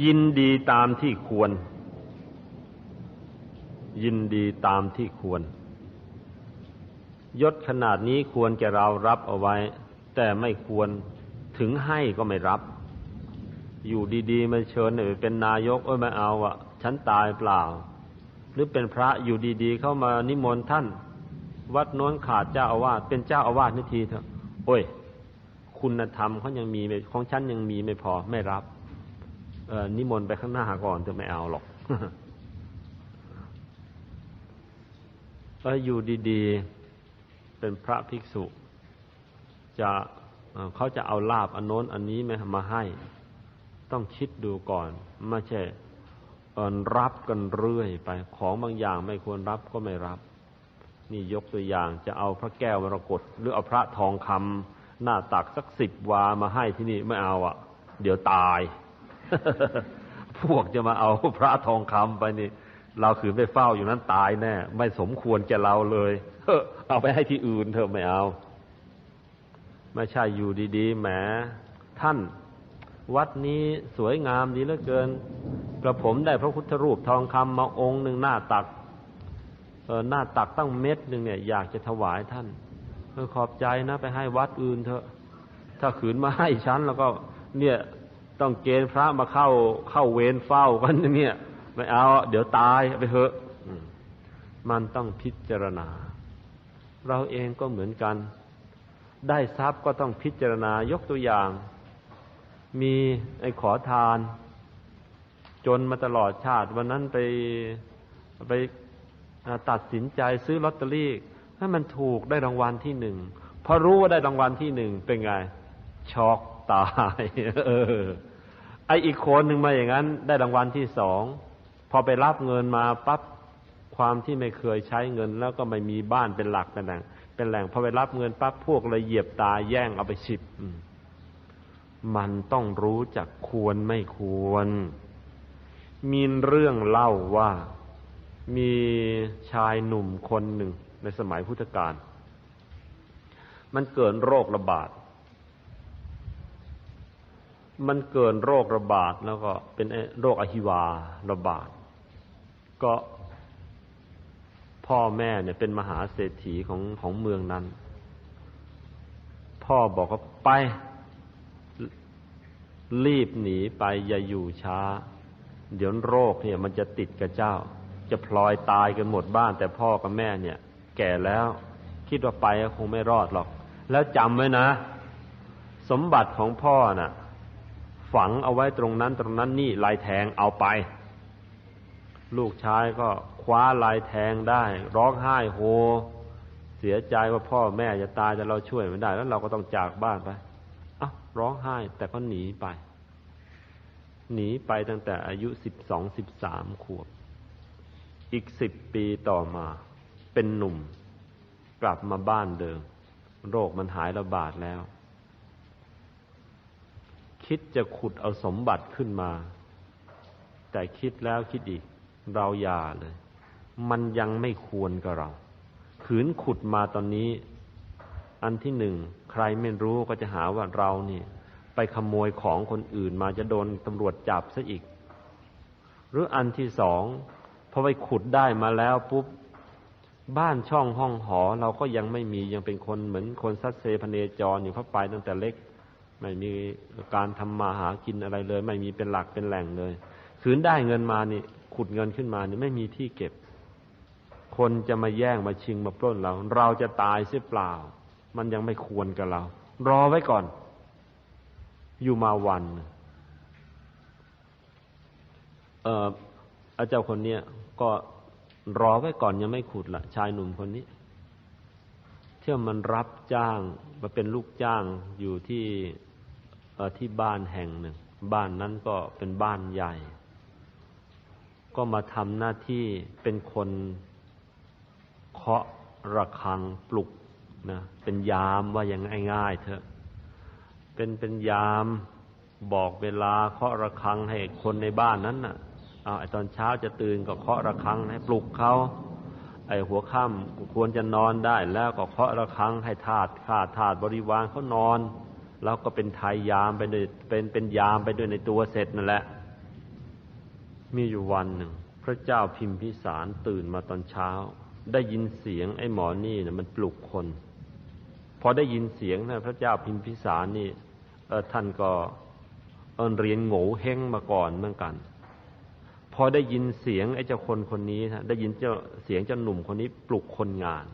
ยินดีตามที่ควร ยินดีตามที่ควร ยศขนาดนี้ควรแก่เรารับเอาไว้ แต่ไม่ควรถึงให้ก็ไม่รับ อยู่ดีๆมาเชิญไปเป็นนายกเอ้ยไม่เอาอะฉันตายเปล่า หรือเป็นพระอยู่ดีๆ เข้ามานิมนต์ท่าน วัดโน้นขาดเจ้าอาวาสเป็นเจ้าอาวาสนิทีเถอะโอ้ย คุณธรรมเขายังมีของฉันยังมีไม่พอไม่รับ นิมนต์ไปข้างหน้าก่อนจะไม่เอาหรอกเอออยู่ดีๆ เป็นพระภิกษุ จะเขาจะเอาลาบอันโน้นอันนี้มาให้ ต้องคิดดูก่อน ไม่ใช่รับกันเรื่อยไป ของบางอย่างไม่ควรรับก็ไม่รับ นี่ยกตัวอย่างจะเอาพระแก้วมรกตหรือเอาพระทองคำหน้าตักสักสิบวามาให้ที่นี่ไม่เอาอะ่ะ เดี๋ยวตาย พวกจะมาเอาพระทองคำไปนี่ เราขืนไปเฝ้าอยู่นั้นตายแน่ไม่สมควรแกเราเลยเอาไปให้ที่อื่นเถอะไม่เอา ไม่ใช่อยู่ดีๆแหมท่าน วัดนี้สวยงามดีเหลือเกิน กระผมได้พระพุทธรูปทองคำมาองค์หนึ่งหน้าตักเออหน้าตักตั้งเม็ดหนึ่งเนี่ย อยากจะถวายท่านเออขอบใจนะ ไปให้วัดอื่นเถอะ ถ้าขืนมาให้ฉันแล้วก็ เนี่ย ต้องเกณฑ์พระมาเข้าเข้าเวรเฝ้ากันเนี่ยไม่เอา เดี๋ยวตายไปเถอะมันต้องพิจารณา เราเองก็เหมือนกัน ได้ทรัพย์ก็ต้องพิจารณายกตัวอย่าง มีไอ้ขอทาน จนมาตลอดชาติ วันนั้นไปไปตัดสินใจซื้อลอตเตอรี่ให้มันถูกได้รางวัลที่หนึ่งพอรู้ว่าได้รางวัลที่หนึ่งเป็นไงช็อกตาย เออ ออีกคนหนึ่งมาอย่างนั้น ได้รางวัลที่สองพอไปรับเงินมาปั๊บความที่ไม่เคยใช้เงิน แล้วก็ไม่มีบ้านเป็นหลักเป็นแหล่งเป็นแหล่งพอไปรับเงินปั๊บพวกเลยเหยียบตาแย่งเอาไปชิบมันต้องรู้จักควรไม่ควร มีเรื่องเล่าว่ามีชายหนุ่มคนหนึ่งในสมัยพุทธกาลมันเกิดโรคระบาด มันเกิดโรคระบาดแล้วก็เป็นโรคอหิวาระบาด ก็พ่อแม่เนี่ยเป็นมหาเศรษฐีของของเมืองนั้น พ่อบอกว่าไป รีบหนีไปอย่าอยู่ช้า เดี๋ยวโรคเนี่ย มันจะติดกับเจ้า จะพลอยตายกันหมดบ้าน แต่พ่อกับแม่เนี่ย แก่แล้ว คิดว่าไปคงไม่รอดหรอก แล้วจำไว้นะ สมบัติของพ่อน่ะ ฝังเอาไว้ตรงนั้นตรงนั้นนี่ลายแทงเอาไป ลูกชายก็คว้าลายแทงได้ ร้องไห้โฮ เสียใจว่าพ่อแม่จะตายแต่เราช่วยไม่ได้ แล้วเราก็ต้องจากบ้านไปอะร้องไห้แต่ก็หนีไป หนีไปตั้งแต่อายุสิบสองสิบสามขวบ อีกสิบปีต่อมา เป็นหนุ่ม กลับมาบ้านเดิม โรคมันหายระบาดแล้ว คิดจะขุดเอาสมบัติขึ้นมา แต่คิดแล้วคิดอีก เราอย่าเลย มันยังไม่ควรกับเรา ขืนขุดมาตอนนี้ อันที่หนึ่ง ใครไม่รู้ก็จะหาว่าเราเนี่ยไปขโมยของคนอื่นมาจะโดนตำรวจจับซะอีก หรืออันที่สองพอไปขุดได้มาแล้วปุ๊บบ้านช่องห้องหอ เราก็ยังไม่มียังเป็นคนเหมือนคนซัดเซพเนจรอยู่เข้าไปตั้งแต่เล็ก ไม่มีการทำมาหากินอะไรเลย ไม่มีเป็นหลักเป็นแหล่งเลยขืนได้เงินมานี่ ขุดเงินขึ้นมานี่ไม่มีที่เก็บ คนจะมาแย่งมาชิงมาปล้นเรา เราจะตายเสียเปล่า มันยังไม่ควรกับเรา รอไว้ก่อน อยู่มาวันเอออาจารย์คนเนี้ยก็รอไว้ก่อนยังไม่ขุดละชายหนุ่มคนนี้เที่ยวมันรับจ้างมาเป็นลูกจ้างอยู่ที่ ที่บ้านแห่งหนึ่ง บ้านนั้นก็เป็นบ้านใหญ่ ก็มาทำหน้าที่เป็นคนเคาะระฆังปลุกนะเป็นยามว่าอย่างง่ายๆเถอะ เป็นเป็นยามบอกเวลาเคาะระฆังให้คนในบ้านนั้นน่ะเอาไอตอนเช้าจะตื่นก็เคาะระฆังให้ปลุกเขาไอหัวค่ำควรจะนอนได้ แล้วก็เคาะระฆังให้ทาสข้าทาสบริวารเขานอน แล้วก็เป็นไทยยามไปด้วยเป็นเป็นยามไปด้วยในตัวเสร็จนั่นแหละ มีอยู่วันหนึ่ง พระเจ้าพิมพิสารตื่นมาตอนเช้า ได้ยินเสียงไอ้หมอนี่นะมันปลุกคน พอได้ยินเสียงนะพระเจ้าพิมพิสารนี่ท่านก็เรียนโง่เฮงมาก่อนเหมือนกัน พอได้ยินเสียงไอ้เจ้าคนคนนี้นะได้ยินเจ้าเสียงเจ้าหนุ่มคนนี้ปลุกคนงาน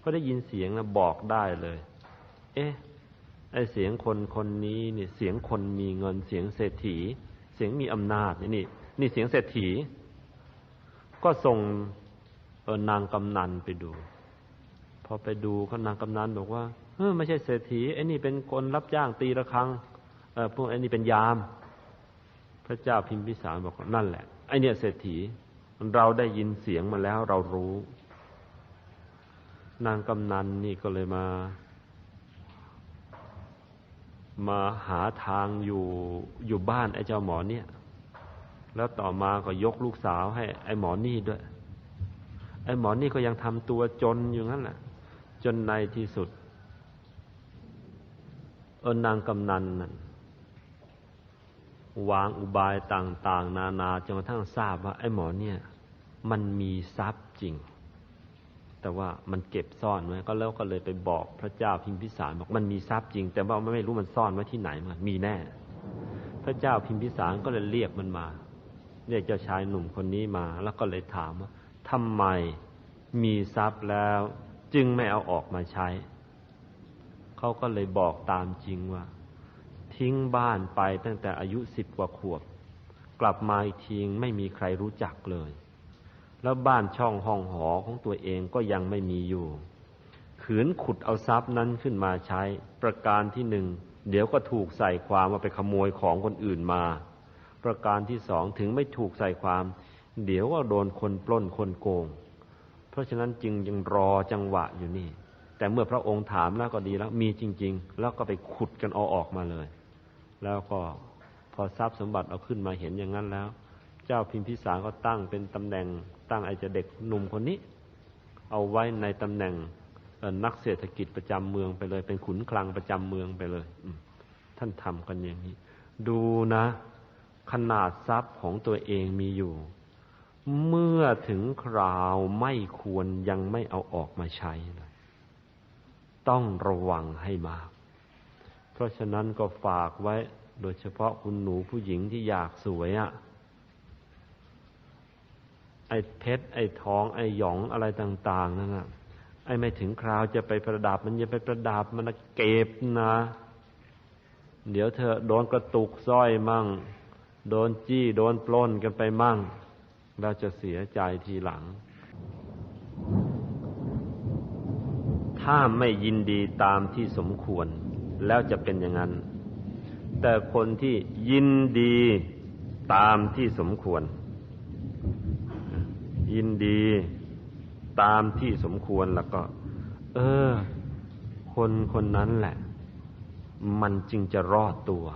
พอได้ยินเสียงนะบอกได้เลย เอ๊ะ ไอ้เสียงคนคนนี้นี่เสียงคนมีเงินเสียงเศรษฐี เสียงมีอำนาจนี่นี่นี่เสียงเศรษฐี ก็ส่งเออนางกำนันไปดู พอไปดูก็นางกำนันบอกว่าเออไม่ใช่เศรษฐีไอ้นี่เป็นคนรับจ้างตีระฆังเออพวกไอ้นี่เป็นยาม พระเจ้าพิมพิสารบอกนั่นแหละไอ้นี่เศรษฐี เราได้ยินเสียงมาแล้วเรารู้ นางกำนันนี่ก็เลยมา มาหาทางอยู่อยู่บ้านไอ้เจ้าหมอเนี่ย แล้วต่อมาก็ยกลูกสาวให้ไอ้หมอนี่ด้วย ไอ้หมอนี่ก็ยังทำตัวจนอยู่นั่นแหละจนในที่สุดเออนางกำนันนั่นวางอุบายต่าง ๆ นานาจนกระทั่งทราบว่าไอ้หมอเนี่ย มันมีทรัพย์จริง แต่ว่ามันเก็บซ่อนไว้ก็แล้วก็เลยไปบอกพระเจ้าพิมพิสารบอกมันมีทรัพย์จริง แต่ว่าไม่รู้มันซ่อนไว้ที่ไหนมันมีแน่ พระเจ้าพิมพิสารก็เลยเรียกมันมาเรียกเจ้าชายหนุ่มคนนี้มา แล้วก็เลยถามว่าทำไมมีทรัพย์แล้ว จึงไม่เอาออกมาใช้ เขาก็เลยบอกตามจริงว่า ทิ้งบ้านไปตั้งแต่อายุสิบกว่าขวบ กลับมาอีกทีไม่มีใครรู้จักเลย แล้วบ้านช่องห้องหอของตัวเองก็ยังไม่มีอยู่ ขืนขุดเอาทรัพย์นั้นขึ้นมาใช้ ประการที่หนึ่งเดี๋ยวก็ถูกใส่ความว่าไปขโมยของคนอื่นมา ประการที่สองถึงไม่ถูกใส่ความ เดี๋ยวก็โดนคนปล้นคนโกง เพราะฉะนั้นจึงยังรอจังหวะอยู่นี่ แต่เมื่อพระองค์ถามแล้วก็ดีแล้วมีจริง ๆ แล้วก็ไปขุดกันเอาออกมาเลย แล้วก็พอทรัพย์สมบัติเอาขึ้นมาเห็นอย่างนั้นแล้ว เจ้าพิมพิสารก็ตั้งเป็นตำแหน่ง ตั้งไอ้จะเด็กหนุ่มคนนี้ เอาไว้ในตำแหน่งนักเศรษฐกิจประจำเมืองไปเลย เป็นขุนคลังประจำเมืองไปเลยท่านทำกันอย่างนี้ ดูนะ ขนาดทรัพย์ของตัวเองมีอยู่ เมื่อถึงคราวไม่ควรยังไม่เอาออกมาใช้ต้องระวังให้มาก เพราะฉะนั้นก็ฝากไว้ โดยเฉพาะคุณหนูผู้หญิงที่อยากสวยอะ่ะ ไอ้เพชรไอ้ทอง ไอ้หยองอะไรต่าง ๆ นั่นนะไอ้ไม่ถึงคราวจะไปประดับ มันจะไปประดับมันเก็บนะ เดี๋ยวเธอโดนกระตุกสร้อยมั่ง โดนจี้โดนปล้นกันไปมั่ง เราจะเสียใจทีหลัง ถ้าไม่ยินดีตามที่สมควร แล้วจะเป็นอย่างนั้น แต่คนที่ยินดีตามที่สมควร ยินดีตามที่สมควรแล้วก็ เออ คนคนนั้นแหละ มันจึงจะรอดตัว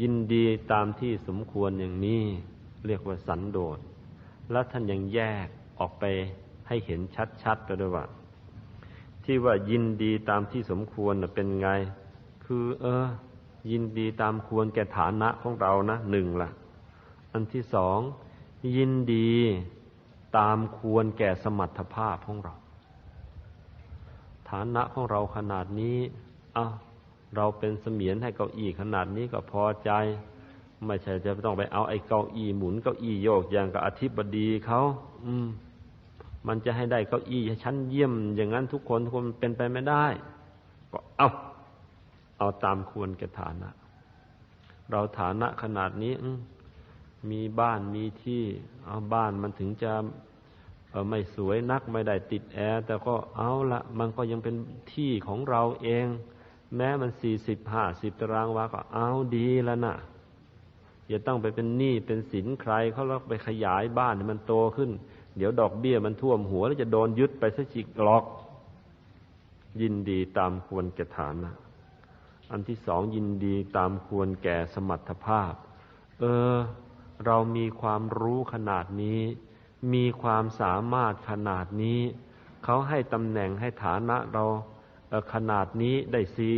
ยินดีตามที่สมควรอย่างนี้ เรียกว่าสันโดษ แล้วท่านยังแยกออกไปให้เห็นชัดๆไปด้วยว่า ที่ว่ายินดีตามที่สมควรเป็นไง คือ เออ ยินดีตามควรแก่ฐานะของเรานะหนึ่งละอันที่สอง ยินดีตามควรแก่สมรรถภาพของเรา ฐานะของเราขนาดนี้อะเราเป็นเสมียนให้เก้าอี้ขนาดนี้ก็พอใจ ไม่ใช่จะต้องไปเอาไอ้เก้าอี้หมุนเก้าอี้โยกอย่างกับอธิบดีเขาอืม มันจะให้ได้เก้าอี้ชั้นเยี่ยม อย่างนั้นทุกคนทุกคนเป็นไปไม่ได้ ก็เอาเอาตามควรแก่ฐานะ เราฐานะขนาดนี้ อืม มีบ้านมีที่เอาบ้านมันถึงจะไม่สวยนักไม่ได้ติดแอร์แต่ก็เอาละมันก็ยังเป็นที่ของเราเอง แม้มันสี่สิบห้าสิบตารางวาก็เอาดีแล้วนะอย่าต้องไปเป็นหนี้เป็นสินใครเขาแล้วไปขยายบ้านให้มันโตขึ้น เดี๋ยวดอกเบี้ยมันท่วมหัวแล้วจะโดนยึดไปซะจิกหลอก ยินดีตามควรแก่ฐานะอันที่สองยินดีตามควรแก่สมรรถภาพ เออ เรามีความรู้ขนาดนี้ มีความสามารถขนาดนี้ เขาให้ตำแหน่งให้ฐานะเราขนาดนี้ได้ซี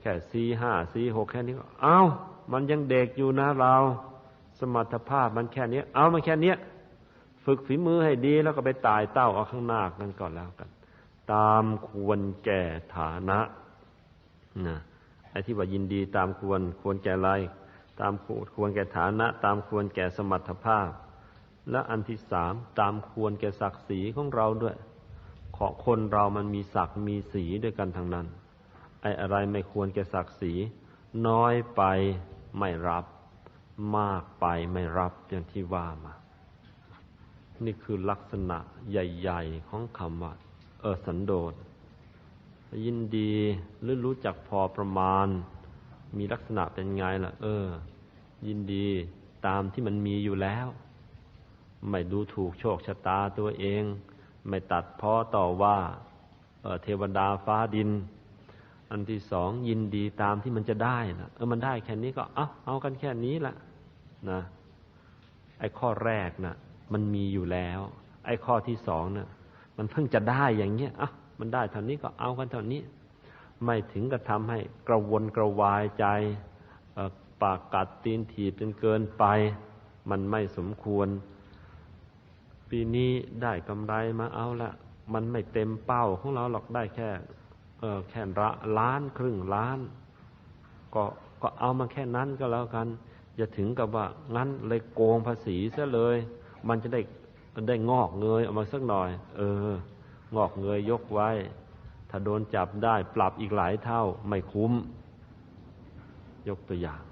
แค่ซีห้าซีหกแค่นี้เอา้า มันยังเด็กอยู่นะเรา สมรรถภาพมันแค่นี้ เอามันแค่นี้ฝึกฝีมือให้ดีแล้วก็ไปตายเต้าเอาข้างหน้ากันก่อนแล้วกัน ตามควรแก่ฐานะนะไอ้ที่ว่ายินดีตามควรควรแก่อะไร ตามควรแก่ฐานะ ตามควรแก่สมรรถภาพ และอันที่สามตามควรแก่ศักดิ์ศรีของเราด้วย ขอคนเรามันมีศักดิ์มีสีด้วยกันทั้งนั้น ไอ้อะไรไม่ควรแก่ศักดิ์ศรีน้อยไปไม่รับ มากไปไม่รับอย่างที่ว่ามา นี่คือลักษณะใหญ่ ๆ ของคำว่าเออสันโดษยินดีหรือรู้จักพอประมาณ มีลักษณะเป็นไงล่ะ เออ ยินดีตามที่มันมีอยู่แล้ว ไม่ดูถูกโชคชะตาตัวเอง ไม่ตัดพ้อต่อว่าเเทวดาฟ้าดิน อันที่สองยินดีตามที่มันจะได้นะเออมันได้แค่นี้ก็เอาเอากันแค่นี้ละนะไอ้ข้อแรกนะมันมีอยู่แล้ว ไอ้ข้อที่สองนะ่ะ มันเพิ่งจะได้อย่างเงี้ยอะมันได้เท่านี้ก็เอากันเท่านี้ ไม่ถึงกับทำให้กระวนกระวายใจปากกัดตีนถีบจนเกินไป มันไม่สมควร ปีนี้ได้กำไรมาเอาละมันไม่เต็มเป้าของเราหรอกได้แค่แค่ละล้านครึ่งล้าน ก็ก็เอามาแค่นั้นก็แล้วกัน อย่าถึงกับว่างั้นเลยโกงภาษีซะเลย มันจะได้ได้งอกเงยออกมาสักหน่อย เออ งอกเงยยกไว้ ถ้าโดนจับได้ปรับอีกหลายเท่าไม่คุ้ม ยกตัวอย่าง